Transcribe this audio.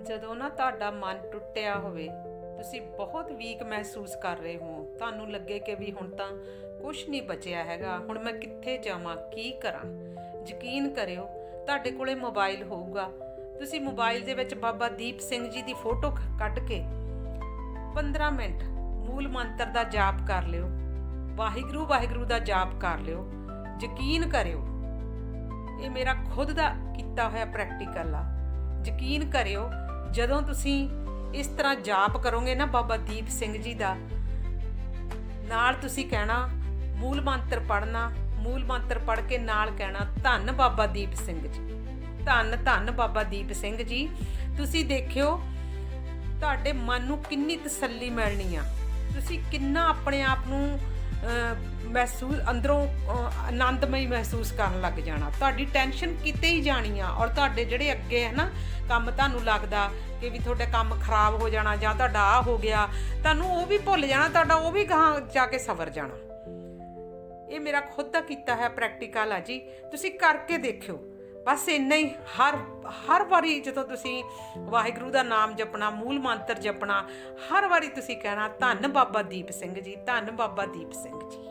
ਜਦੋਂ ਨਾ ਤੁਹਾਡਾ ਮਨ ਟੁੱਟਿਆ ਹੋਵੇ, ਤੁਸੀਂ ਬਹੁਤ ਵੀਕ ਮਹਿਸੂਸ ਕਰ ਰਹੇ ਹੋ। ਤੁਹਾਨੂੰ ਲੱਗੇ ਕਿ ਵੀ ਹੁਣ ਤਾਂ ਕੁਝ ਨਹੀਂ ਬਚਿਆ ਹੈਗਾ। ਹੁਣ ਮੈਂ ਕਿੱਥੇ ਜਾਵਾਂ, ਕੀ ਕਰਾਂ? ਯਕੀਨ ਕਰਿਓ, ਤੁਹਾਡੇ ਕੋਲੇ ਮੋਬਾਈਲ ਹੋਊਗਾ। ਤੁਸੀਂ ਮੋਬਾਈਲ ਦੇ ਵਿੱਚ ਬਾਬਾ ਦੀਪ ਸਿੰਘ ਜੀ ਦੀ ਫੋਟੋ ਕੱਢ ਕੇ 15 ਮਿੰਟ ਮੂਲ ਮੰਤਰ ਦਾ ਜਾਪ ਕਰ ਲਿਓ। ਵਾਹਿਗੁਰੂ ਵਾਹਿਗੁਰੂ ਦਾ ਜਾਪ ਕਰ ਲਿਓ। ਯਕੀਨ ਕਰਿਓ, ਇਹ ਮੇਰਾ ਖੁਦ ਦਾ ਕੀਤਾ ਹੋਇਆ ਪ੍ਰੈਕਟੀਕਲ ਆ। ਯਕੀਨ ਕਰਿਓ ਜਦੋਂ ਤੁਸੀਂ ਇਸ ਤਰ੍ਹਾਂ ਜਾਪ ਕਰੋਗੇ ਨਾ ਬਾਬਾ ਦੀਪ ਸਿੰਘ ਜੀ ਦਾ, ਨਾਲ ਤੁਸੀਂ ਕਹਿਣਾ, ਮੂਲ ਮੰਤਰ ਪੜ੍ਹਨਾ, ਮੂਲ ਮੰਤਰ ਪੜ੍ਹ ਕੇ ਨਾਲ ਕਹਿਣਾ, ਧੰਨ ਬਾਬਾ ਦੀਪ ਸਿੰਘ ਜੀ। ਧੰਨ ਧੰਨ ਬਾਬਾ ਦੀਪ ਸਿੰਘ ਜੀ। ਤੁਸੀਂ ਦੇਖਿਓ, ਤੁਹਾਡੇ ਮਨ ਨੂੰ ਕਿੰਨੀ ਤਸੱਲੀ ਮਿਲਣੀ ਆ। ਤੁਸੀਂ ਕਿੰਨਾ ਆਪਣੇ ਆਪ ਨੂੰ ਮਹਿਸੂਸ ਅੰਦਰੋਂ ਆਨੰਦਮਈ ਮਹਿਸੂਸ ਕਰਨ ਲੱਗ ਜਾਣਾ। ਤੁਹਾਡੀ ਟੈਨਸ਼ਨ ਕਿਤੇ ਹੀ ਜਾਣੀ ਆ ਔਰ ਤੁਹਾਡੇ ਜਿਹੜੇ ਅੱਗੇ ਹੈ ਨਾ, ਕੰਮ ਤੁਹਾਨੂੰ ਲੱਗਦਾ ਕਿ ਵੀ ਤੁਹਾਡਾ ਕੰਮ ਖਰਾਬ ਹੋ ਜਾਣਾ ਜਾਂ ਤੁਹਾਡਾ ਆ ਹੋ ਗਿਆ, ਤੁਹਾਨੂੰ ਉਹ ਵੀ ਭੁੱਲ ਜਾਣਾ, ਤੁਹਾਡਾ ਉਹ ਵੀ ਗਾਹਾਂ ਜਾ ਕੇ ਸਵਰ ਜਾਣਾ। ਇਹ ਮੇਰਾ ਖੁਦ ਦਾ ਕੀਤਾ ਹੈ ਪ੍ਰੈਕਟੀਕਲ ਆ ਜੀ। ਤੁਸੀਂ ਕਰਕੇ ਦੇਖਿਓ। ਬਸ ਇੰਨਾ ਹੀ। ਹਰ ਹਰ ਵਾਰੀ ਜਦੋਂ ਤੁਸੀਂ ਵਾਹਿਗੁਰੂ ਦਾ ਨਾਮ ਜਪਣਾ, ਮੂਲ ਮੰਤਰ ਜਪਣਾ, ਹਰ ਵਾਰੀ ਤੁਸੀਂ ਕਹਿਣਾ, ਧੰਨ ਬਾਬਾ ਦੀਪ ਸਿੰਘ ਜੀ, ਧੰਨ ਬਾਬਾ ਦੀਪ ਸਿੰਘ ਜੀ।